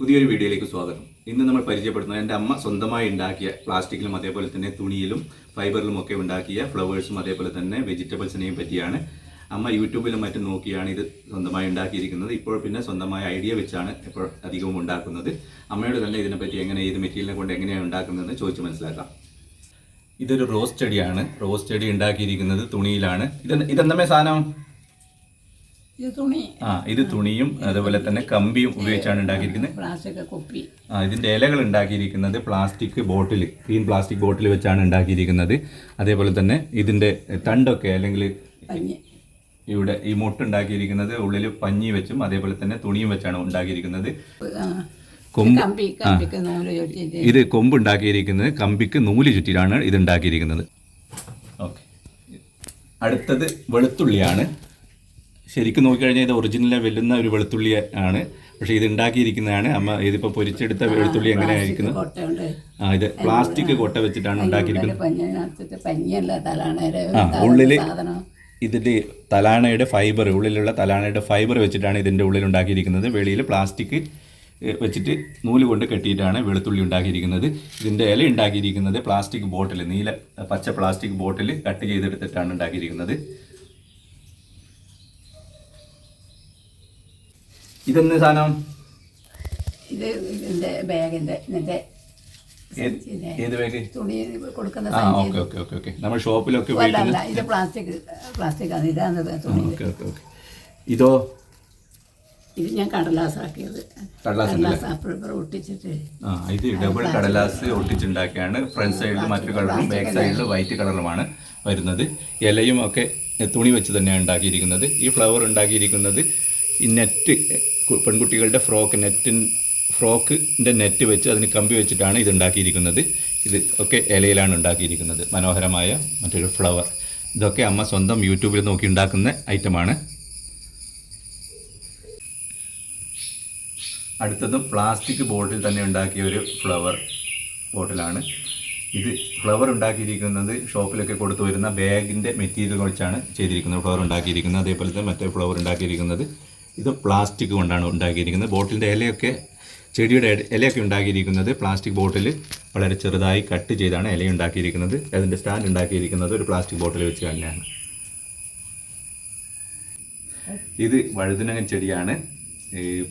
പുതിയൊരു വീഡിയോയിലേക്ക് സ്വാഗതം. ഇന്ന് നമ്മൾ പരിചയപ്പെടുത്തുന്നത് എന്റെ അമ്മ സ്വന്തമായി ഉണ്ടാക്കിയ പ്ലാസ്റ്റിക്കിലും അതേപോലെ തന്നെ തുണിയിലും ഫൈബറിലും ഒക്കെ ഉണ്ടാക്കിയ ഫ്ലവേഴ്സും അതേപോലെ തന്നെ വെജിറ്റബിൾസിനെയും പറ്റിയാണ്. അമ്മ യൂട്യൂബിലും മറ്റും നോക്കിയാണ് ഇത് സ്വന്തമായി ഉണ്ടാക്കിയിരിക്കുന്നത്. ഇപ്പോൾ പിന്നെ സ്വന്തമായ ഐഡിയ വെച്ചാണ് ഇപ്പോൾ അധികവും ഉണ്ടാക്കുന്നത്. അമ്മയോട് തന്നെ ഇതിനെപ്പറ്റി എങ്ങനെ ഏത് മെറ്റീരിയലിനെ കൊണ്ട് എങ്ങനെയാണ് ഉണ്ടാക്കുന്നതെന്ന് ചോദിച്ച് മനസ്സിലാക്കാം. ഇതൊരു റോസ് ചെടിയാണ്. റോസ് ചെടി ഉണ്ടാക്കിയിരിക്കുന്നത് തുണിയിലാണ്. ഇത് ഇതെന്തമേ സാധനം? ഇത് ആ ഇത് തുണിയും അതുപോലെ തന്നെ കമ്പിയും ഉപയോഗിച്ചാണ് ഉണ്ടാക്കിയിരിക്കുന്നത്. പ്ലാസ്റ്റിക് കുപ്പി. ആ ഇതിന്റെ ഇലകൾ ഉണ്ടാക്കിയിരിക്കുന്നത് plastic bottle green plastic bottle വെച്ചാണ് ഉണ്ടാക്കിയിരിക്കുന്നത്. അതേപോലെ തന്നെ ഇതിന്റെ തണ്ടൊക്കെ അല്ലെങ്കിൽ ഇവിടെ ഈ മുട്ടുണ്ടാക്കിയിരിക്കുന്നത് ഉള്ളിൽ പഞ്ഞി വെച്ചും അതേപോലെ തന്നെ തുണിയും വെച്ചാണ് ഉണ്ടാക്കിയിരിക്കുന്നത്. കൊമ്പ് ഇത് കൊമ്പ് ഉണ്ടാക്കിയിരിക്കുന്നത് കമ്പിക്ക് നൂൽ ചുറ്റിയിട്ടാണ് ഇത് ഉണ്ടാക്കിയിരിക്കുന്നത്. ഓക്കെ. അടുത്തത് വെളുത്തുള്ളിയാണ്. ശരിക്കും നോക്കിക്കഴിഞ്ഞാൽ ഇത് ഒറിജിനലെ വെല്ലുന്ന ഒരു വെളുത്തുള്ളി ആണ്. പക്ഷേ ഇത് ഉണ്ടാക്കിയിരിക്കുന്നതാണ്. അമ്മ ഇതിപ്പോൾ പൊരിച്ചെടുത്ത വെളുത്തുള്ളി എങ്ങനെയായിരിക്കുന്നു? ആ ഇത് പ്ലാസ്റ്റിക് കൊട്ട വെച്ചിട്ടാണ് ഉണ്ടാക്കിയിരിക്കുന്നത്. ആ ഉള്ളിൽ ഇതിന്റെ ഇതിന്റെ തലാണയുടെ ഫൈബർ ഉള്ളിലുള്ള തലാണയുടെ ഫൈബർ വെച്ചിട്ടാണ് ഇതിന്റെ ഉള്ളിൽ ഉണ്ടാക്കിയിരിക്കുന്നത്. വെളിയിൽ പ്ലാസ്റ്റിക് വെച്ചിട്ട് നൂൽ കൊണ്ട് കെട്ടിയിട്ടാണ് വെളുത്തുള്ളി ഉണ്ടാക്കിയിരിക്കുന്നത്. ഇതിന്റെ ഇല ഉണ്ടാക്കിയിരിക്കുന്നത് പ്ലാസ്റ്റിക് ബോട്ടിൽ നീല പച്ച പ്ലാസ്റ്റിക് ബോട്ടിൽ കട്ട് ചെയ്തെടുത്തിട്ടാണ് ഉണ്ടാക്കിയിരിക്കുന്നത്. ഇതെന്ന് സാധനം? ഇത് ഇതിന്റെ ഏത് ബാഗ്? തുണി കൊടുക്കുന്ന ആ സഞ്ചി ഓക്കെ ഓക്കെ ഓക്കെ ഓക്കെ. നമ്മൾ ഷോപ്പിലൊക്കെ ഇത് പ്ലാസ്റ്റിക് പ്ലാസ്റ്റിക് ആണ്. ഇതാണ് തുണി. Okay okay okay. ഇതോ? ഇത് ഞാൻ കടലാസാക്കിയത് കടലാസ് ഒട്ടിച്ചിട്ട്. ആ ഇത് ഡബിൾ കടലാസ് ഒട്ടിച്ചുണ്ടാക്കിയാണ്. ഫ്രണ്ട് സൈഡിൽ മറ്റു കളറും ബാക്ക് സൈഡിൽ വൈറ്റ് കളറുമാണ് വരുന്നത്. ഇലയും ഒക്കെ തുണി വെച്ച് തന്നെയാണ് ഉണ്ടാക്കിയിരിക്കുന്നത്. ഈ ഫ്ലവർ ഉണ്ടാക്കിയിരിക്കുന്നത് ഈ നെറ്റ് പെൺകുട്ടികളുടെ ഫ്രോക്ക് നെറ്റിൻ ഫ്രോക്കിന്റെ നെറ്റ് വെച്ച് അതിന് കമ്പി വെച്ചിട്ടാണ് ഇത് ഉണ്ടാക്കിയിരിക്കുന്നത്. ഇത് ഒക്കെ ഇലയിലാണ് ഉണ്ടാക്കിയിരിക്കുന്നത്. മനോഹരമായ മറ്റൊരു ഫ്ലവർ ഇതൊക്കെ അമ്മ സ്വന്തം യൂട്യൂബിൽ നോക്കി ഉണ്ടാക്കുന്ന ഐറ്റമാണ് അടുത്തത് പ്ലാസ്റ്റിക് ബോട്ടിൽ തന്നെ ഉണ്ടാക്കിയ ഒരു ഫ്ലവർ ബോട്ടിലാണ് ഇത് ഫ്ലവർ ഉണ്ടാക്കിയിരിക്കുന്നത് ഷോപ്പിലൊക്കെ കൊടുത്തു വരുന്ന ബാഗിന്റെ മെറ്റീരിയൽ വെച്ചാണ് ചെയ്തിരിക്കുന്നത്. ഫ്ലവർ ഉണ്ടാക്കിയിരിക്കുന്നത്. അതേപോലെ തന്നെ മറ്റേ ഫ്ലവർ ഉണ്ടാക്കിയിരിക്കുന്നത്. ഇത് പ്ലാസ്റ്റിക് കൊണ്ടാണ് ഉണ്ടാക്കിയിരിക്കുന്നത്. ബോട്ടിലിന്റെ ഇലയൊക്കെ ചെടിയുടെ ഇല- ഇലയൊക്കെ ഉണ്ടാക്കിയിരിക്കുന്നത് പ്ലാസ്റ്റിക് ബോട്ടിൽ വളരെ ചെറുതായി കട്ട് ചെയ്താണ് ഇല ഉണ്ടാക്കിയിരിക്കുന്നത്. അതിന്റെ സ്റ്റാൻഡ് ഉണ്ടാക്കിയിരിക്കുന്നത് ഒരു പ്ലാസ്റ്റിക് ബോട്ടിൽ വെച്ച് തന്നെയാണ്. ഇത് വഴുതനങ്ങ ചെടിയാണ്. ഈ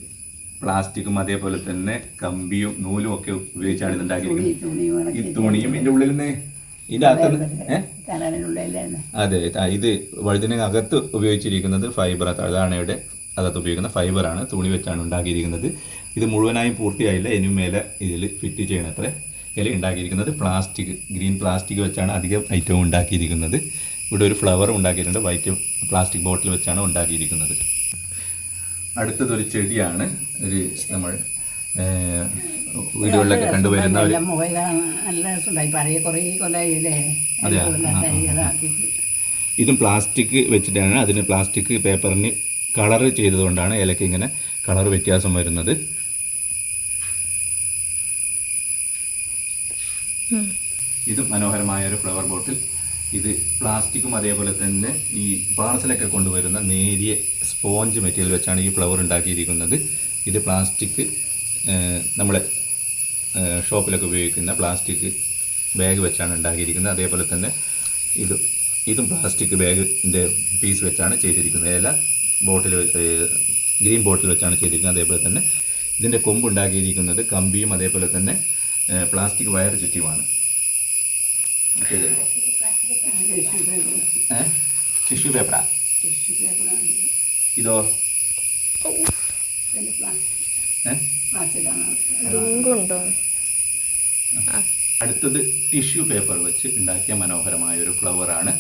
പ്ലാസ്റ്റിക്കും അതേപോലെ തന്നെ കമ്പിയും നൂലും ഒക്കെ ഉപയോഗിച്ചാണ് ഇത് ഉണ്ടാക്കിയിരിക്കുന്നത്. ഈ തോണിയും ഇതിന്റെ ഉള്ളിൽ നിന്ന് ഇതിന്റെ അകത്ത് അതെ ഇത് വഴുതനങ്ങ അകത്ത് ഉപയോഗിച്ചിരിക്കുന്നത് ഫൈബർ അതാണയുടെ അകത്ത് ഉപയോഗിക്കുന്ന ഫൈബറാണ് തുണി വെച്ചാണ് ഉണ്ടാക്കിയിരിക്കുന്നത്. ഇത് മുഴുവനായും പൂർത്തിയായില്ല. ഇനിയും മേലെ ഇതിൽ ഫിറ്റ് ചെയ്യണത്ര ഇല ഉണ്ടാക്കിയിരിക്കുന്നത് പ്ലാസ്റ്റിക് ഗ്രീൻ പ്ലാസ്റ്റിക് വെച്ചാണ് അധികം ഐറ്റവും ഉണ്ടാക്കിയിരിക്കുന്നത്. ഇവിടെ ഒരു ഫ്ലവർ ഉണ്ടാക്കിയിട്ടുണ്ട്. വൈറ്റ് പ്ലാസ്റ്റിക് ബോട്ടിൽ വെച്ചാണ് ഉണ്ടാക്കിയിരിക്കുന്നത്. അടുത്തതൊരു ചെടിയാണ്. ഒരു നമ്മൾ വീടുകളിലൊക്കെ കണ്ടുവരുന്ന ഒരു അതെ, ഇതും പ്ലാസ്റ്റിക് വെച്ചിട്ടാണ്. അതിന് പ്ലാസ്റ്റിക് പേപ്പറിന് കളർ ചെയ്തതുകൊണ്ടാണ് ഏലക്ക ഇങ്ങനെ കളർ വ്യത്യാസം വരുന്നത്. ഇത് മനോഹരമായ ഒരു ഫ്ലവർ ബോട്ടിൽ ഇത് പ്ലാസ്റ്റിക്കും അതേപോലെ തന്നെ ഈ പാർസലൊക്കെ കൊണ്ടുവരുന്ന നേരിയ സ്പോഞ്ച് മെറ്റീരിയൽ വെച്ചാണ് ഈ ഫ്ലവർ ഉണ്ടാക്കിയിരിക്കുന്നത്. ഇത് പ്ലാസ്റ്റിക് നമ്മളെ ഷോപ്പിലൊക്കെ ഉപയോഗിക്കുന്ന പ്ലാസ്റ്റിക് ബാഗ് വെച്ചാണ് ഉണ്ടാക്കിയിരിക്കുന്നത്. അതേപോലെ തന്നെ ഇത് ഇതും പ്ലാസ്റ്റിക് ബാഗിന്റെ പീസ് വെച്ചാണ് ചെയ്തിരിക്കുന്നത്. ഇല ബോട്ടിൽ ഗ്രീൻ ബോട്ടിൽ വെച്ചാണ് ചെയ്തിരിക്കുന്നത്. അതേപോലെ തന്നെ ഇതിന്റെ കൊമ്പ് ഉണ്ടാക്കിയിരിക്കുന്നത് കമ്പിയും അതേപോലെ തന്നെ പ്ലാസ്റ്റിക് വയർ ചുറ്റിയുമാണ്. ടിഷ്യൂ പേപ്പറാ? ഇതോ? അടുത്തത് ടിഷ്യൂ പേപ്പർ വെച്ച് ഉണ്ടാക്കിയ മനോഹരമായ ഒരു ഫ്ലവറാണ്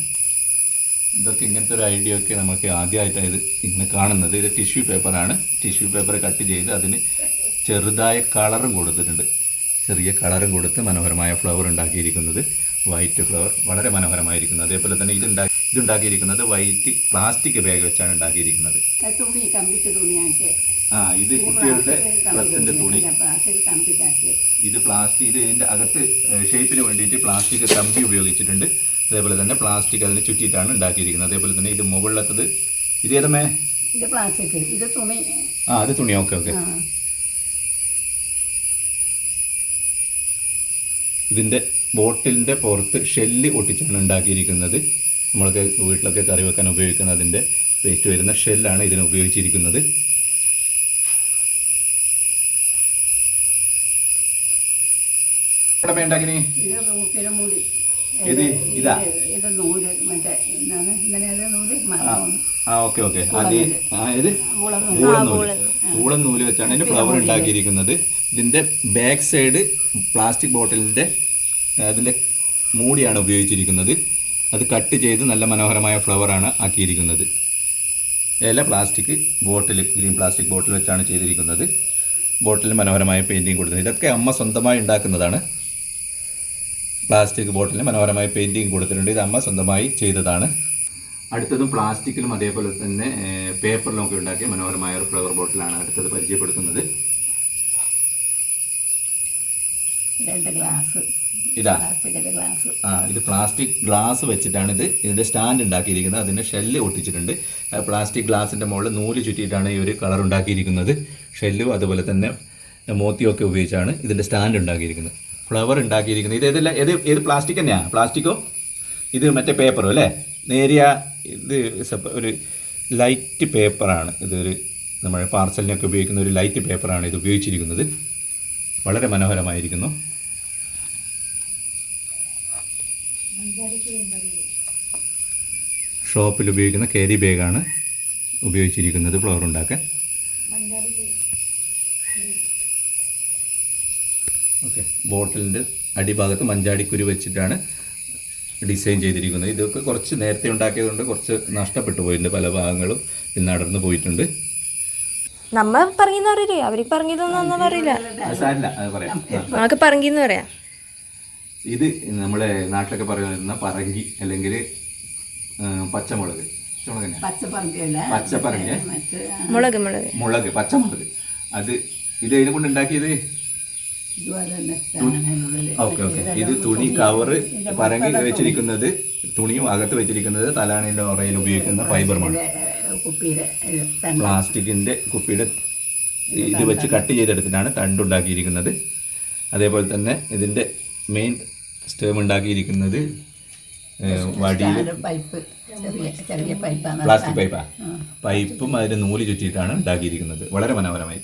ഇതൊക്കെ ഇങ്ങനത്തെ ഒരു ഐഡിയ ഒക്കെ നമുക്ക് ആദ്യമായിട്ടാണ് ഇത് ഇങ്ങനെ കാണുന്നത്. ഇത് ടിഷ്യൂ പേപ്പറാണ് ടിഷ്യൂ പേപ്പർ കട്ട് ചെയ്ത് അതിന് ചെറുതായ കളറും കൊടുത്തിട്ടുണ്ട്. ചെറിയ കളറും കൊടുത്ത് മനോഹരമായ ഫ്ലവർ ഉണ്ടാക്കിയിരിക്കുന്നത്. വൈറ്റ് ഫ്ലവർ വളരെ മനോഹരമായിരിക്കുന്നു. അതേപോലെ തന്നെ ഇത് ഇതുണ്ടാക്കി ഇതുണ്ടാക്കിയിരിക്കുന്നത് വൈറ്റ് പ്ലാസ്റ്റിക് ബാഗ് വെച്ചാണ് ഉണ്ടാക്കിയിരിക്കുന്നത്. ആ ഇത് കുട്ടികളുടെ ഡ്രസ്സിന്റെ തുണി. ഇത് പ്ലാസ്റ്റിക് ഇത് ഇതിന്റെ അകത്ത് ഷേപ്പിന് വേണ്ടിയിട്ട് പ്ലാസ്റ്റിക് കമ്പി ഉപയോഗിച്ചിട്ടുണ്ട്. അതേപോലെ തന്നെ പ്ലാസ്റ്റിക് അതിന് ചുറ്റിയിട്ടാണ് ഉണ്ടാക്കിയിരിക്കുന്നത്. അതേപോലെ തന്നെ ഇത് മുകളിലത്തത്. ഇത് ഏതമേ? ഇത് പ്ലാസ്റ്റിക് ഇത് തുണി. ആ അത് തുണി. Okay okay. ഇതിന്റെ ബോട്ടിലിന്റെ പുറത്ത് ഷെല്ല് ഒട്ടിച്ചാണ് ഉണ്ടാക്കിയിരിക്കുന്നത്. നമ്മൾക്ക് വീട്ടിലൊക്കെ കറി വെക്കാൻ ഉപയോഗിക്കുന്ന അതിന്റെ വേസ്റ്റ് വരുന്ന ഷെല്ലാണ് ഇതിന് ഉപയോഗിച്ചിരിക്കുന്നത്. ഉണ്ടാക്കിനി? ഇത് ഇത് ഇതാ? നൂൽ മറ്റേ എന്താണ്? ഇങ്ങനെ ഏത് നൂൽ ആ ഓക്കെ ഓക്കെ. അത് ആ ഇത് മുളക് ഊളൻ നൂൽ. ഊളൻ നൂൽ വെച്ചാണ് ഇതിന്റെ ഫ്ലവർ ഉണ്ടാക്കിയിരിക്കുന്നത്. ഇതിന്റെ ബാക്ക് സൈഡ് പ്ലാസ്റ്റിക് ബോട്ടിലിന്റെ അതിന്റെ മൂടിയാണ് ഉപയോഗിച്ചിരിക്കുന്നത്. അത് കട്ട് ചെയ്ത് നല്ല മനോഹരമായ ഫ്ലവറാണ് ആക്കിയിരിക്കുന്നത്. ഇല plastic bottle green plastic bottle വെച്ചാണ് ചെയ്തിരിക്കുന്നത്. ബോട്ടിൽ മനോഹരമായ പെയിന്റിങ് കൊടുക്കുന്നത് ഇതൊക്കെ അമ്മ സ്വന്തമായി ഉണ്ടാക്കുന്നതാണ്. പ്ലാസ്റ്റിക് ബോട്ടിലിന് മനോഹരമായ പെയിന്റിങ് കൊടുത്തിട്ടുണ്ട്. ഇത് അമ്മ സ്വന്തമായി ചെയ്തതാണ്. അടുത്തതും പ്ലാസ്റ്റിക്കിലും അതേപോലെ തന്നെ പേപ്പറിലൊക്കെ പേപ്പറിലും ഒക്കെ ഉണ്ടാക്കിയ മനോഹരമായ ഒരു ഫ്ലവർ ബോട്ടിലാണ് അടുത്തത് പരിചയപ്പെടുത്തുന്നത്. രണ്ട് ഗ്ലാസ്. ഇതാ. ആ ഇത് പ്ലാസ്റ്റിക് ഗ്ലാസ് വെച്ചിട്ടാണ് ഇത് ഇതിന്റെ സ്റ്റാൻഡ് ഉണ്ടാക്കിയിരിക്കുന്നത്. അതിന്റെ ഷെല്ല് ഒട്ടിച്ചിട്ടുണ്ട്. പ്ലാസ്റ്റിക് ഗ്ലാസിന്റെ മുകളിൽ നൂൽ ചുറ്റിയിട്ടാണ് ഈ ഒരു കളർ ഉണ്ടാക്കിയിരിക്കുന്നത്. ഷെല്ലും അതുപോലെ തന്നെ മോത്തിയൊക്കെ ഉപയോഗിച്ചാണ് ഇതിന്റെ സ്റ്റാൻഡ് ഉണ്ടാക്കിയിരിക്കുന്നത്. ഫ്ലവർ ഉണ്ടാക്കിയിരിക്കുന്നത്. ഇത് ഏതെല്ലാം ഏത് ഏത് പ്ലാസ്റ്റിക് തന്നെയാണ് പ്ലാസ്റ്റിക്കോ ഇത് മറ്റേ പേപ്പറോ അല്ലേ? നേരിയ ഇത് ഒരു ലൈറ്റ് പേപ്പറാണ് ഇതൊരു നമ്മൾ പാർസലിനൊക്കെ ഉപയോഗിക്കുന്ന ഒരു ലൈറ്റ് പേപ്പറാണ് ഇത് ഉപയോഗിച്ചിരിക്കുന്നത്. വളരെ മനോഹരമായിരിക്കുന്നു. ഷോപ്പിൽ ഉപയോഗിക്കുന്ന കേരി ബാഗാണ് ഉപയോഗിച്ചിരിക്കുന്നത് ഫ്ലവർ ഉണ്ടാക്കാൻ. ഓക്കെ. ബോട്ടിലിന്റെ അടിഭാഗത്ത് മഞ്ചാടിക്കുരു വെച്ചിട്ടാണ് ഡിസൈൻ ചെയ്തിരിക്കുന്നത്. ഇതൊക്കെ കുറച്ച് നേരത്തെ ഉണ്ടാക്കിയതുകൊണ്ട് കുറച്ച് നഷ്ടപ്പെട്ടു പോയിട്ടുണ്ട് പല ഭാഗങ്ങളും. പിന്നെ അടർന്നു പോയിട്ടുണ്ട്. നമ്മൾ പറഞ്ഞെന്ന് അവർ അവർ പറഞ്ഞതൊന്നും പറയാം. നമുക്ക് പറങ്കിന്ന് പറയാം. ഇത് നമ്മളെ നാട്ടിലൊക്കെ പറയുന്ന പറങ്കി അല്ലെങ്കിൽ പച്ചമുളക്. പച്ചപ്പറങ്കി മുളക് മുളക്. മുളക് പച്ചമുളക്. അത് ഇത് ഇതിനെ കൊണ്ട് ഉണ്ടാക്കിയത് ഇതുപോലെ തന്നെ ഇതാണ് അതിനുള്ളിൽ. Okay okay. ഇത് തുണി കവറ് പറങ്ങി വെച്ചിരിക്കുന്നത് തുണിയും അകത്ത് വെച്ചിരിക്കുന്നത് തലാണിന്റെ ഉറയിൽ ഉപയോഗിക്കുന്ന ഫൈബറുമാണ് പ്ലാസ്റ്റിക്കിന്റെ കുപ്പിയുടെ ഇത് പ്ലാസ്റ്റിക്കിന്റെ കുപ്പിയുടെ ഇത് വെച്ച് കട്ട് ചെയ്തെടുത്തിട്ടാണ് തണ്ടുണ്ടാക്കിയിരിക്കുന്നത്. അതേപോലെ തന്നെ ഇതിന്റെ മെയിൻ സ്റ്റേം ഉണ്ടാക്കിയിരിക്കുന്നത് വടിയിൽ പൈപ്പാണ് പ്ലാസ്റ്റിക് പൈപ്പാ പൈപ്പും അതിന് നൂൽ ചുറ്റിയിട്ടാണ് ഉണ്ടാക്കിയിരിക്കുന്നത്. വളരെ മനോഹരമായി.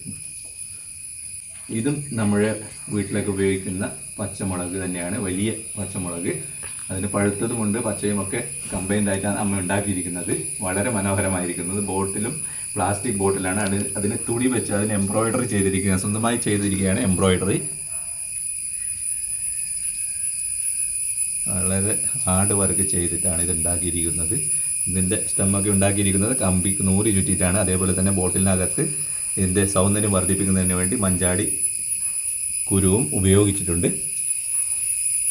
ഇതും നമ്മൾ വീട്ടിലൊക്കെ ഉപയോഗിക്കുന്ന പച്ചമുളക് തന്നെയാണ്. വലിയ പച്ചമുളക്. അതിന് പഴുത്തതുമുണ്ട്. പച്ചയുമൊക്കെ കമ്പൈൻഡ് ആയിട്ടാണ് അമ്മ ഉണ്ടാക്കിയിരിക്കുന്നത്. വളരെ മനോഹരമായിരിക്കുന്നത്. ബോട്ടിലും പ്ലാസ്റ്റിക് ബോട്ടിലാണ്. അത് അതിന് തുണി വെച്ച് അതിന് എംബ്രോയിഡറി ചെയ്തിരിക്കുക സ്വന്തമായി ചെയ്തിരിക്കുകയാണ് എംബ്രോയിഡറി വളരെ ഹാർഡ് വർക്ക് ചെയ്തിട്ടാണ് ഇത് ഉണ്ടാക്കിയിരിക്കുന്നത്. ഇതിന്റെ സ്റ്റമ്മൊക്കെ ഉണ്ടാക്കിയിരിക്കുന്നത്. കമ്പിക്ക് നൂറ് ചുറ്റിയിട്ടാണ്. അതേപോലെ തന്നെ ബോട്ടിലിനകത്ത് ഇതിന്റെ സൗന്ദര്യം വർദ്ധിപ്പിക്കുന്നതിന് വേണ്ടി മഞ്ചാടി കുരുവും ഉപയോഗിച്ചിട്ടുണ്ട്.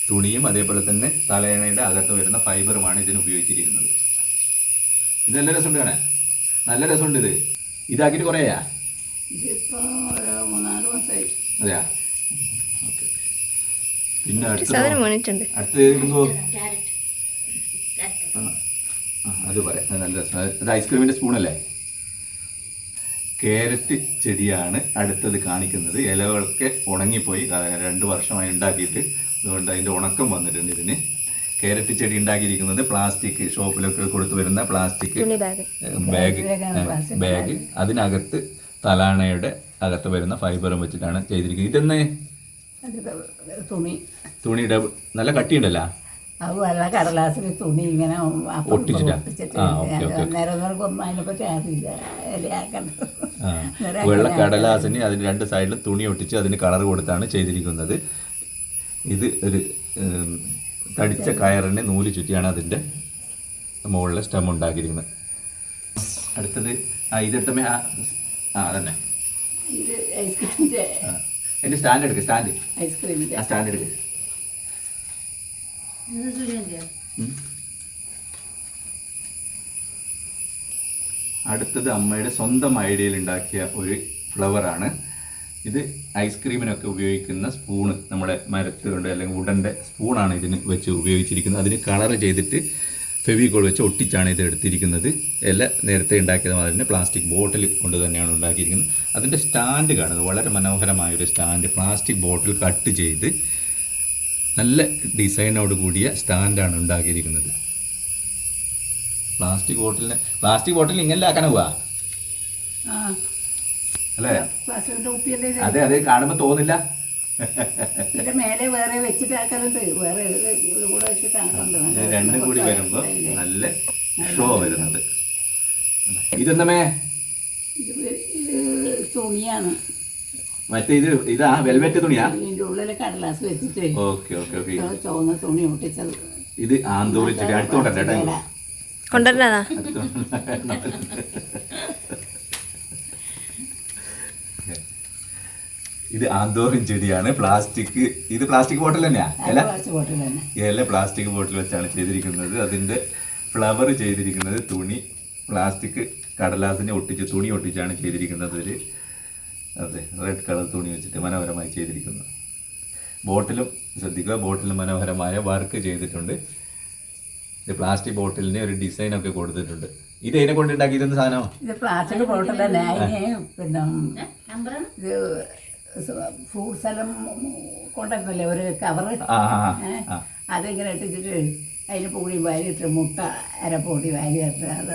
തുണിയും അതേപോലെ തന്നെ തലയണയുടെ അകത്ത് വരുന്ന ഫൈബറുമാണ് ഇതിന് ഉപയോഗിച്ചിരിക്കുന്നത്. ഇത് നല്ല രസമുണ്ട് കാണാൻ? നല്ല രസമുണ്ട് ഇത്. ഇതാക്കിയിട്ട് കുറേയാ? അതെയാ? ഓക്കെ. പിന്നെ അടുത്ത അത് പറയാം. അത് നല്ല രസം. അത് ഐസ്ക്രീമിന്റെ സ്പൂണല്ലേ? കാരറ്റ് ചെടിയാണ് അടുത്തത് കാണിക്കുന്നത്. ഇലകളൊക്കെ ഉണങ്ങിപ്പോയി. രണ്ട് വർഷമായി ഉണ്ടാക്കിയിട്ട്. അതുകൊണ്ട് അതിന്റെ ഉണക്കം വന്നിട്ടുണ്ട് ഇതിന്. കാരറ്റ് ചെടി ഉണ്ടാക്കിയിരിക്കുന്നത് പ്ലാസ്റ്റിക് ഷോപ്പിലൊക്കെ കൊടുത്തു വരുന്ന പ്ലാസ്റ്റിക് ബാഗ്. ബാഗ്. അതിനകത്ത് തലാണയുടെ അകത്ത് വരുന്ന ഫൈബറും വെച്ചിട്ടാണ് ചെയ്തിരിക്കുന്നത്. ഇതെന്ന് തുണി. തുണിയുടെ നല്ല കട്ടിയുണ്ടല്ലോ. അത് വെള്ള കടലാസിൽ തുണി ഇങ്ങനെ ഒട്ടിച്ചിട്ടാ? ഓക്കെ ആ, ഓക്കേ, ഒന്നും അതിനെപ്പറ്റി അറിയില്ല വെള്ള കടലാസിന് അതിന് രണ്ട് സൈഡിലും തുണി ഒട്ടിച്ച് അതിന് കളർ കൊടുത്താണ് ചെയ്തിരിക്കുന്നത്. ഇത് ഒരു തടിച്ച കയറിന് നൂൽ ചുറ്റിയാണ് അതിന്റെ മുകളിലെ സ്റ്റം ഉണ്ടാക്കിയിരിക്കുന്നത്. അടുത്തത് ആ ഇതെടുത്തമേ ആ ആ അതന്നെ. എന്റെ എന്റെ സ്റ്റാൻഡ് എടുക്ക് സ്റ്റാൻഡ് ഐസ്ക്രീമിന്റെ ആ സ്റ്റാൻഡ് എടുക്ക്. അടുത്തത് അമ്മയുടെ സ്വന്തം ഐഡിയയിൽ ഉണ്ടാക്കിയ ഒരു ഫ്ലവറാണ്. ഇത് ഐസ്ക്രീമിനൊക്കെ ഉപയോഗിക്കുന്ന സ്പൂണ് നമ്മുടെ മരത്തുകൊണ്ട് അല്ലെങ്കിൽ ഉടന്റെ സ്പൂണാണ് ഇതിന് വെച്ച് ഉപയോഗിച്ചിരിക്കുന്നത്. അതിന് കളർ ചെയ്തിട്ട് ഫെവിക്കോൾ വെച്ച് ഒട്ടിച്ചാണ് ഇത് എടുത്തിരിക്കുന്നത്. എല്ലാം നേരത്തെ ഉണ്ടാക്കിയത് മാതിരി തന്നെ പ്ലാസ്റ്റിക് ബോട്ടിൽ കൊണ്ട് തന്നെയാണ് ഉണ്ടാക്കിയിരിക്കുന്നത്. അതിന്റെ സ്റ്റാൻഡ് കാണുന്നത് വളരെ മനോഹരമായൊരു സ്റ്റാൻഡ് പ്ലാസ്റ്റിക് ബോട്ടിൽ കട്ട് ചെയ്ത് നല്ല ഡിസൈനോട് കൂടിയ സ്റ്റാൻഡാണ് ഉണ്ടാക്കിയിരിക്കുന്നത്. പ്ലാസ്റ്റിക് ബോട്ടിലിന് പ്ലാസ്റ്റിക് ബോട്ടിൽ ഇങ്ങനെ ആക്കാൻ പോവാ അല്ലേ? അതെ അതെ കാണുമ്പോ തോന്നില്ല. മേലെ വേറെ വേറെ കൂടെ രണ്ടും കൂടി വരുമ്പോ നല്ല ഷോ വരുന്നത്. ഇതെന്തമേ ഇത് ഇത് തുണിയാണ്. മറ്റേ ഇത് ഇതാ വെൽവെറ്റ് തുണിയാ? ഇതിന്റെ ഉള്ളിൽ കടലാസ് വെച്ചിട്ട്. Okay okay okay. ചുവന്ന തുണി ഒട്ടിച്ചത്. ഇത് ആന്തോളിച്ചിട്ട് അടുത്തോട്ടല്ലേ. കൊണ്ടുവരണതാ. ഇത് ആന്തോറിൻ ചെടിയാണ്. പ്ലാസ്റ്റിക് ഇത് പ്ലാസ്റ്റിക് ബോട്ടിൽ തന്നെയാ? ഇല അല്ല? കുറച്ച് ബോട്ടിൽ തന്നെ. ഇല പ്ലാസ്റ്റിക് ബോട്ടിൽ വെച്ചാണ് ചെയ്തിരിക്കുന്നത്. അതിന്റെ ഫ്ലവർ ചെയ്തിരിക്കുന്നത് തുണി പ്ലാസ്റ്റിക് കടലാസിനെ ഒട്ടിച്ച് തുണി ഒട്ടിച്ചാണ് ചെയ്തിരിക്കുന്നത് ഒരു അതെ റെഡ് കളർ തുണി വെച്ചിട്ട് മനോഹരമായി ചെയ്തിരിക്കുന്നു. ബോട്ടിലും ശ്രദ്ധിക്കുക ബോട്ടിലും മനോഹരമായ വർക്ക് ചെയ്തിട്ടുണ്ട്. ഇത് പ്ലാസ്റ്റിക് ബോട്ടിലിന് ഒരു ഡിസൈൻ ഒക്കെ കൊടുത്തിട്ടുണ്ട്. ഇത് ഇതിനെ കൊണ്ട് ഉണ്ടാക്കിയിരുന്ന സാധനമോ ഇത് പ്ലാസ്റ്റിക് ബോട്ടിൽ തന്നെ അതിന് പിന്നെ ഇത് ഫ്രൂട്ട്സ് എല്ലാം കൊണ്ടുവരുന്നില്ലേ ഒരു കവറ്. അതിങ്ങനെ ഇട്ടിട്ട് അതിന് പൊടി വാരിയിട്ട് മുട്ട അരപ്പൊടി വാരിയിട്ട് അത്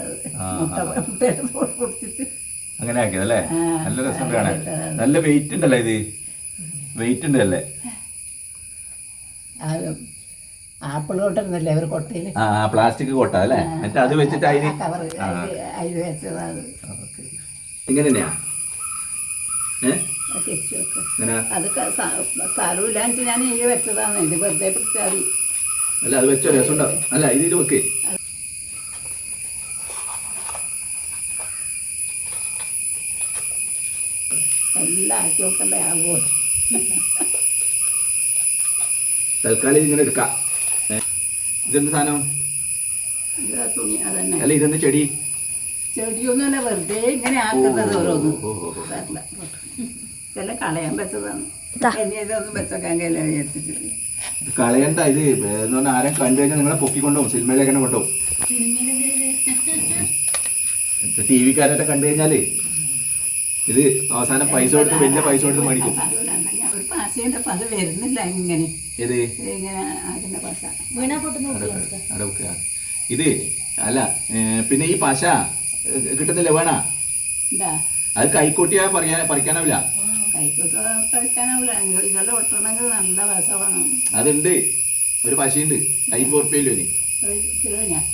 മുട്ട കുടിച്ചിട്ട് അങ്ങനെ ആക്കിയതല്ലേ? അല്ലേ നല്ല രസം കാണാൻ. നല്ല വെയിറ്റ് ഉണ്ടല്ലേ ഇത്? വെയിറ്റ് ഉണ്ടല്ലേ? ആപ്പിൾ കൊണ്ടിരുന്നില്ലേ ഒരു കൊട്ടയിൽ ആ പ്ലാസ്റ്റിക് കൊട്ട അല്ലേ? എന്നിട്ട് അത് വെച്ചിട്ട് അതിന് കവർ അതിൽ വെച്ചതാണ്. ഓക്കെ. ഇങ്ങനെ തന്നെയാ ഏ? അത് തിരിച്ചു ഇങ്ങനെ? അത് ക- സ- ഞാൻ വെച്ചതാണ്. ഇത് വെറുതെ പിടിച്ചാൽ അല്ല അത് വെച്ചോ രസമുണ്ടാവും അല്ല ഇത് വെക്ക്. എല്ലാം ആക്കി ആകുമോ തൽക്കാലം ഇങ്ങനെ എടുക്കാം? ഇതെന്ത് സാധനം? തുണി അതന്നെ. അല്ല ഇതെന്ത് ചെടി? ചെടിയൊന്നുമല്ല വെറുതെ ഇങ്ങനെ ആക്കുന്നത് ഓരോന്നും. ഇതെല്ലാം കളയാൻ പറ്റതാണ് ഇനി ഇതൊന്നും വെച്ചേക്കാൻ കഴിയില്ല വിചാരിച്ചിട്ട് കളയണ്ട ഇത് എന്ന് പറഞ്ഞാൽ ആരും കണ്ടു കഴിഞ്ഞാൽ നിങ്ങളെ പൊക്കിക്കൊണ്ടുപോകും സിനിമയിലേക്ക് തന്നെ കൊണ്ടുപോകും. ടി വിക്കാരൊക്കെ കണ്ടു കഴിഞ്ഞാൽ ഇത് അവസാനം പൈസ കൊടുത്ത് വലിയ പൈസ കൊടുത്ത് മേടിക്കും സാരമില്ല, എന്നാ ഞാൻ ഒരു പാശയുണ്ട് അപ്പം അത് വരുന്നില്ല ഇങ്ങനെ. പശ അവിടെ വെക്കുക. ഇത് അല്ല പിന്നെ ഈ പശ കിട്ടുന്നില്ല വേണ? എന്താ അത് കൈക്കൂട്ടിയാ പറയാൻ പറിക്കാനാവില്ല? കൈക്കൊക്കെ കഴിക്കാനാവില്ല ഇതെല്ലാം ഒട്ടണമെങ്കിൽ നല്ല പശ വേണം. അതുണ്ട്. ഒരു പശയുണ്ട്. അയ്യോ ഉറുപ്പ്യല്ലോ ഇനി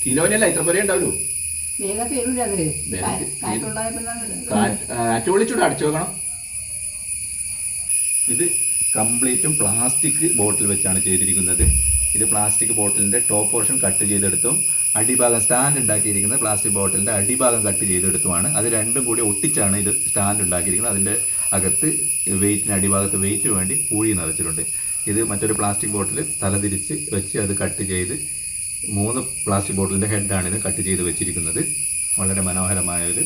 കിലോനല്ല ഇത്ര പേരെ ഉണ്ടാവുള്ളൂ. കാറ്റ് അടച്ചു വെക്കണം. ഇത് കംപ്ലീറ്റും പ്ലാസ്റ്റിക് ബോട്ടിൽ വെച്ചാണ് ചെയ്തിരിക്കുന്നത്. ഇത് പ്ലാസ്റ്റിക് ബോട്ടിലിന്റെ ടോപ്പ് പോർഷൻ കട്ട് ചെയ്തെടുത്തും അടിഭാഗം സ്റ്റാൻഡ് ഉണ്ടാക്കിയിരിക്കുന്നത് പ്ലാസ്റ്റിക് ബോട്ടിലിന്റെ അടിഭാഗം കട്ട് ചെയ്തെടുത്തുമാണ്. അത് രണ്ടും കൂടി ഒട്ടിച്ചാണ് ഇത് സ്റ്റാൻഡ് ഉണ്ടാക്കിയിരിക്കുന്നത്. അതിന്റെ അകത്ത് വെയിറ്റിന് അടിഭാഗത്ത് വെയിറ്റ് വേണ്ടി പൂഴി നിറച്ചിട്ടുണ്ട്. ഇത് മറ്റൊരു പ്ലാസ്റ്റിക് ബോട്ടിൽ തലതിരിച്ച് വെച്ച് അത് കട്ട് ചെയ്ത് മൂന്ന് പ്ലാസ്റ്റിക് ബോട്ടിലിന്റെ ഹെഡാണ് ഇത് കട്ട് ചെയ്ത് വെച്ചിരിക്കുന്നത്. വളരെ മനോഹരമായ ഒരു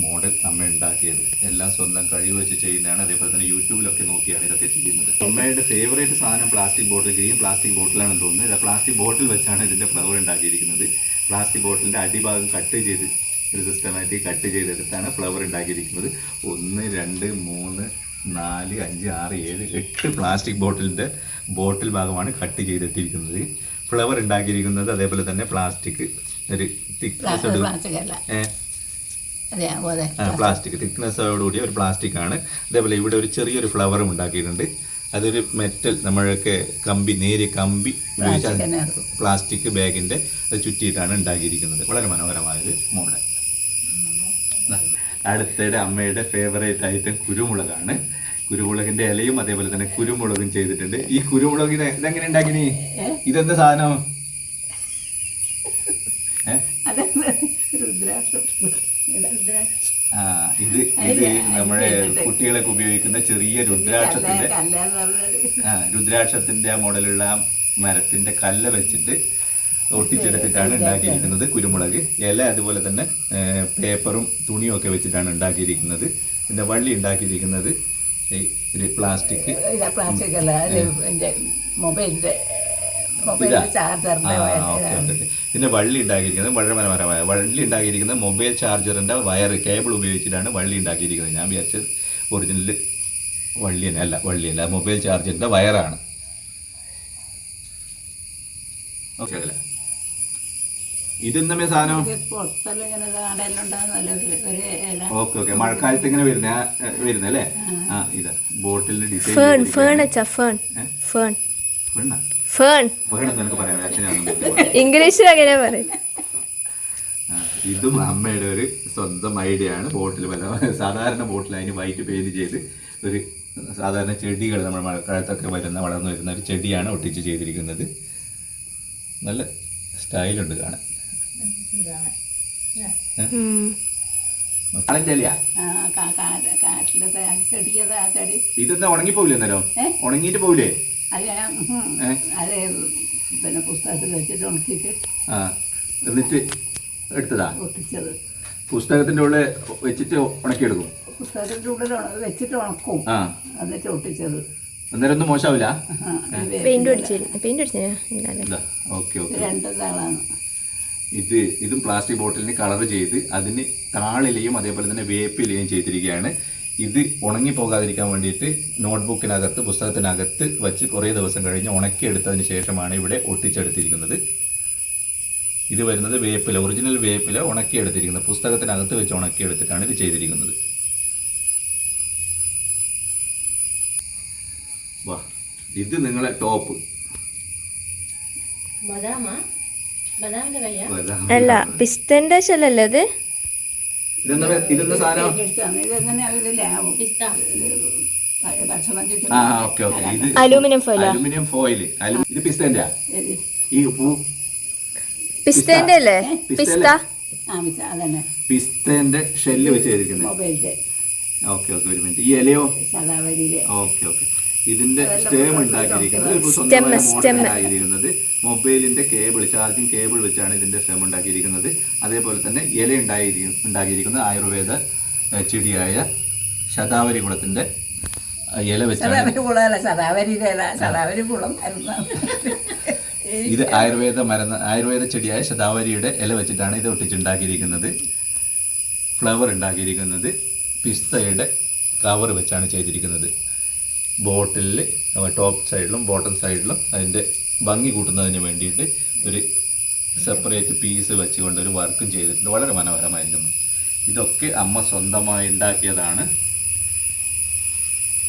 മോഡൽ അമ്മ ഉണ്ടാക്കിയത്. എല്ലാം സ്വന്തം കഴിവ് വെച്ച് ചെയ്യുന്നതാണ്. അതേപോലെ തന്നെ യൂട്യൂബിലൊക്കെ നോക്കിയാണ് ഇതൊക്കെ ചെയ്യുന്നത്. അമ്മയുടെ ഫേവറേറ്റ് സാധനം പ്ലാസ്റ്റിക് ബോട്ടിൽ ഗ്രീൻ പ്ലാസ്റ്റിക് ബോട്ടിലാണെന്ന് തോന്നുന്നത് പ്ലാസ്റ്റിക് ബോട്ടിൽ വെച്ചാണ് ഇതിന്റെ ഫ്ലവർ ഉണ്ടാക്കിയിരിക്കുന്നത്. പ്ലാസ്റ്റിക് ബോട്ടിലിന്റെ അടിഭാഗം കട്ട് ചെയ്ത് ഒരു സിസ്റ്റമാറ്റിക് കട്ട് ചെയ്തെടുത്താണ് ഫ്ലവർ ഉണ്ടാക്കിയിരിക്കുന്നത്. ഒന്ന് രണ്ട് മൂന്ന് നാല് അഞ്ച് ആറ് ഏഴ് എട്ട് പ്ലാസ്റ്റിക് ബോട്ടിലിന്റെ ബോട്ടിൽ ഭാഗമാണ് കട്ട് ചെയ്തിട്ടിരിക്കുന്നത് ഫ്ലവർ ഉണ്ടാക്കിയിരിക്കുന്നത് അതേപോലെ തന്നെ പ്ലാസ്റ്റിക് ഒരു തിക്നെസ് പ്ലാസ്റ്റിക് ഏഹ് പ്ലാസ്റ്റിക് തിക്നെസ്സോടുകൂടിയ ഒരു പ്ലാസ്റ്റിക് ആണ് അതേപോലെ ഇവിടെ ഒരു ചെറിയൊരു ഫ്ലവറും ഉണ്ടാക്കിയിട്ടുണ്ട്. അതൊരു മെറ്റൽ നമ്മളൊക്കെ കമ്പി നേരിയ കമ്പി ഉപയോഗിച്ച് പ്ലാസ്റ്റിക് ബാഗിന്റെ അത്. ചുറ്റിയിട്ടാണ് ഉണ്ടാക്കിയിരിക്കുന്നത്. വളരെ മനോഹരമായൊരു മോഡൽ. അടുത്തിടെ അമ്മയുടെ ഫേവറേറ്റ് ഐറ്റം കുരുമുളകാണ്. കുരുമുളകിന്റെ ഇലയും അതേപോലെ തന്നെ കുരുമുളകും ചെയ്തിട്ടുണ്ട്. ഈ കുരുമുളക് ഇത് ഇതെങ്ങനെ ഉണ്ടാക്കിനി? ഇതെന്താ സാധനം? ആ ഇത് ഇത് നമ്മുടെ കുട്ടികളൊക്കെ ഉപയോഗിക്കുന്ന ചെറിയ രുദ്രാക്ഷത്തിന്റെ ആ രുദ്രാക്ഷത്തിന്റെ ആ മോഡലുള്ള മരത്തിന്റെ കല്ല് വെച്ചിട്ട് ഒട്ടിച്ചെടുത്തിട്ടാണ് ഉണ്ടാക്കിയിരിക്കുന്നത് കുരുമുളക്. ഇല അതുപോലെ തന്നെ പേപ്പറും തുണിയും ഒക്കെ വെച്ചിട്ടാണ് ഉണ്ടാക്കിയിരിക്കുന്നത്. ഇതിന്റെ വള്ളി ഉണ്ടാക്കിയിരിക്കുന്നത്. ഈ ഒരു പ്ലാസ്റ്റിക്. പ്ലാസ്റ്റിക് അല്ല അത് ഇതിന്റെ വള്ളി ഉണ്ടാക്കിയിരിക്കുന്നത് വളരെ മനോഹരമായ വള്ളി ഉണ്ടാക്കിയിരിക്കുന്നത് മൊബൈൽ ചാർജറിന്റെ വയർ കേബിൾ ഉപയോഗിച്ചിട്ടാണ് വള്ളി ഉണ്ടാക്കിയിരിക്കുന്നത്. ഞാൻ വിചാരിച്ചത് ഒറിജിനൽ വള്ളി തന്നെ അല്ല വള്ളി അല്ല മൊബൈൽ ചാർജറിന്റെ വയറാണ്. ഓക്കെ അല്ലേ? ഇതെന്നമേ സാധനം? Okay okay. മഴക്കാലത്ത് ഇങ്ങനെ വരുന്ന വരുന്ന അല്ലേ? ആ. ഇതാ. ബോട്ടിലിന്റെ design fern fern fern? Fern വേണ്ട ഫേൺ ഇംഗ്ലീഷിൽ അങ്ങനെ പറയും. ഇതും അമ്മയുടെ ഒരു സ്വന്തം ഐഡിയ ആണ്. ബോട്ടിൽ പല സാധാരണ ബോട്ടിൽ അതിന് വൈറ്റ് പെയിന്റ് ചെയ്ത് ഒരു സാധാരണ ചെടികൾ നമ്മൾ മഴക്കാലത്തൊക്കെ വരുന്ന വളർന്നു വരുന്ന ഒരു ചെടിയാണ് ഒട്ടിച്ച് ചെയ്തിരിക്കുന്നത്. നല്ല സ്റ്റൈലുണ്ട് കാണാൻ. ഇതെന്താ ഉണങ്ങിപ്പോവില്ലേ അന്നേരം? ഉണങ്ങിയിട്ട് പോവില്ലേ? ഉം, അത് പിന്നെ പുസ്തകത്തിൽ വെച്ചിട്ട് ഉണക്കിയിട്ട് ആ എന്നിട്ട് എടുത്തതാ? ഒട്ടിച്ചത്. പുസ്തകത്തിന്റെ ഉള്ളിൽ വെച്ചിട്ട് ഉണക്കിയെടുക്കും? പുസ്തകത്തിന്റെ ഉള്ളിൽ വെച്ചിട്ട് ഉണക്കും. ആ. എന്നിട്ട് ഒട്ടിച്ചത്. അന്നേരം ഒന്നും മോശമാവില്ല പെയിന്റ് അടിച്ചില്ല പെയിന്റ് അടിച്ചില്ല ഓക്കെ ഇത് ഓക്കെ രണ്ട് ഇതാളാണ് ഇത് ഇതും പ്ലാസ്റ്റിക് ബോട്ടിലിന് കളർ ചെയ്ത് അതിന് താളിലെയും അതേപോലെ തന്നെ വേപ്പിലെയും ചെയ്തിരിക്കുകയാണ്. ഇത് ഉണങ്ങി പോകാതിരിക്കാൻ വേണ്ടിയിട്ട് നോട്ട്ബുക്കിനകത്ത് പുസ്തകത്തിനകത്ത് വെച്ച് കുറേ ദിവസം കഴിഞ്ഞ് ഉണക്കിയെടുത്തതിന് ശേഷമാണ് ഇവിടെ ഒട്ടിച്ചെടുത്തിരിക്കുന്നത്. ഇത് വരുന്നത് വേപ്പില ഒറിജിനൽ വേപ്പില ഉണക്കിയെടുത്തിരിക്കുന്നത്. പുസ്തകത്തിനകത്ത് വെച്ച് ഉണക്കിയെടുത്തിട്ടാണ് ഇത് ചെയ്തിരിക്കുന്നത്. വാ ഇത് നിങ്ങളെ ടോപ്പ്. ബദാമാ? ബദാമിന്റെ അല്ല പിസ്തന്റെ ശല്ലേ അത്? ഇതെന്താ ഇതെന്താ സാധനം? ആ ഓക്കെ ഓക്കെ. ഇത് അലൂമിനിയം ഫോയിൽ അലുമിനിയം ഫോയിൽ ഇത് പിസ്തന്റെ ഇത് ഈ പൂ പിസ്തന്റെ അല്ലേ പിസ്ത ഷെല്ല് വെച്ച് ചെയ്തിരിക്കുന്നത് ഓക്കെ ഓക്കെ ഒരു മിനിറ്റ്. ഈ ഇലയോ? Okay okay. ഇതിന്റെ സ്റ്റേം ഉണ്ടാക്കിയിരിക്കുന്നത് ഒരു സ്വന്തമായ മോഡൽ ആയിരിക്കുന്നത്. മൊബൈലിന്റെ കേബിൾ ചാർജിങ് കേബിൾ വെച്ചാണ് ഇതിന്റെ സ്റ്റെം ഉണ്ടാക്കിയിരിക്കുന്നത്. അതേപോലെ തന്നെ ഇല ഉണ്ടായി ഉണ്ടാക്കിയിരിക്കുന്നത് ആയുർവേദ ചെടിയായ ശതാവരി കുളത്തിന്റെ ഇല വെച്ചാണ് ഇത് ആയുർവേദ മരുന്ന് ആയുർവേദ ചെടിയായ ശതാവരിയുടെ ഇല വെച്ചിട്ടാണ് ഇത് ഒട്ടിച്ചുണ്ടാക്കിയിരിക്കുന്നത്. ഫ്ലവർ ഉണ്ടാക്കിയിരിക്കുന്നത്. പിസ്തയുടെ കവർ വെച്ചാണ് ചെയ്തിരിക്കുന്നത്. ബോട്ടിലിൽ ടോപ്പ് സൈഡിലും ബോട്ടം സൈഡിലും അതിന്റെ ഭംഗി കൂട്ടുന്നതിന് വേണ്ടിയിട്ട് ഒരു സെപ്പറേറ്റ് പീസ് വെച്ചുകൊണ്ട് ഒരു വർക്കും ചെയ്തിട്ടുണ്ട്. വളരെ മനോഹരമായിരിക്കുന്നു. ഇതൊക്കെ അമ്മ സ്വന്തമായി ഉണ്ടാക്കിയതാണ്.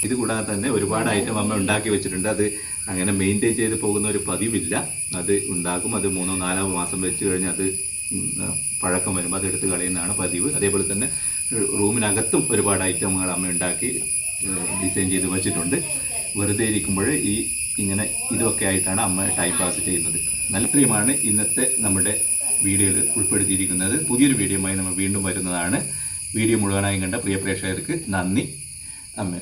ഇത് കൂടാതെ തന്നെ ഒരുപാട് ഐറ്റം അമ്മ ഉണ്ടാക്കി വെച്ചിട്ടുണ്ട്. അത് അങ്ങനെ മെയിന്റെയിൻ ചെയ്ത് പോകുന്ന ഒരു പതിവില്ല. അത് ഉണ്ടാക്കും അത് മൂന്നോ നാലോ മാസം വെച്ച് കഴിഞ്ഞാൽ അത് പഴക്കം വരുമ്പോൾ അത് എടുത്ത് കളയുന്നതാണ് പതിവ്. അതേപോലെ തന്നെ റൂമിനകത്തും ഒരുപാട് ഐറ്റങ്ങൾ അമ്മ ഉണ്ടാക്കി. ഡിസൈൻ ചെയ്ത് വെച്ചിട്ടുണ്ട്. വെറുതെ ഇരിക്കുമ്പോൾ ഈ ഇങ്ങനെ ഇതൊക്കെ ആയിട്ടാണ് അമ്മ ടൈം പാസ് ചെയ്യുന്നത്. നല്ല പ്രിയമാണ് ഇന്നത്തെ നമ്മുടെ വീഡിയോയിൽ ഉൾപ്പെടുത്തിയിരിക്കുന്നത്. പുതിയൊരു വീഡിയോയുമായി നമ്മൾ വീണ്ടും വരുന്നതാണ്. വീഡിയോ മുഴുവനായി കണ്ട പ്രിയ പ്രേക്ഷകർക്ക് നന്ദി. അമ്മ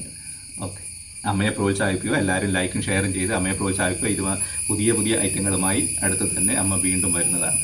ഓക്കെ. അമ്മയെ പ്രോത്സാഹിപ്പിക്കുക എല്ലാവരും ലൈക്കും ഷെയറും ചെയ്ത് അമ്മയെ പ്രോത്സാഹിപ്പിക്കുക. ഇത് പുതിയ പുതിയ ഐറ്റങ്ങളുമായി അടുത്ത് തന്നെ അമ്മ വീണ്ടും വരുന്നതാണ്.